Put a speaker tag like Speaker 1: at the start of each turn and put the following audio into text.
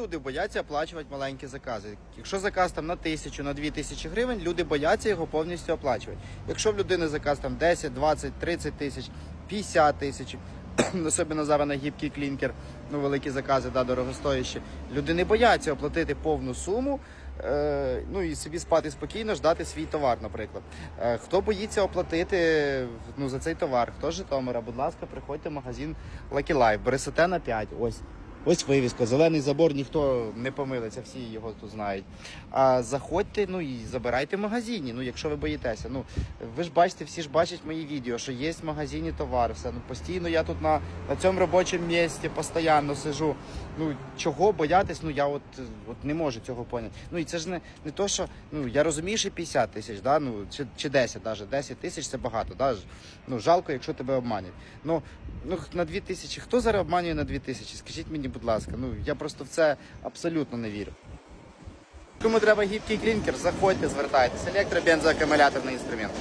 Speaker 1: Люди бояться оплачувати маленькі закази. Якщо заказ там на тисячу, на дві тисячі гривень, люди бояться його повністю оплачувати. Якщо в людини заказ там 10, 20, 30 тисяч, 50 тисяч, особливо зараз на гібкий клінкер, ну великі закази, да, дорогостоящі, люди не бояться оплатити повну суму. Е, ну і собі спати спокійно, ждати свій товар, наприклад. Е, хто боїться оплатити ну, за цей товар, хто з Житомира, будь ласка, приходьте в магазин Lucky Life, Бересоте на 5, ось. Ось вивіска, зелений забор, ніхто не помилиться, всі його тут знають. А заходьте, ну і забирайте в магазині. Ну, якщо ви боїтеся. Ну ви ж бачите, всі ж бачать мої відео, що є в магазині товар. Все ну постійно я тут на, на цьому робочому місці постійно сижу. Ну чого боятись? Ну я от, от не можу цього поняти. Ну і це ж не, не то, що ну я розумію, що 50 тисяч, да? ну чи, чи 10 навіть. 10 тисяч це багато. Да? Ну жалко, якщо тебе обманять. Ну, ну на 2 тисячі. Хто зараз обманює на 2 тисячі? Скажіть мені, будь ласка. Ну я просто в це абсолютно не вірю. Кому треба гібкий клінкер, заходьте, звертайтеся. Електробензоакумуляторний інструмент.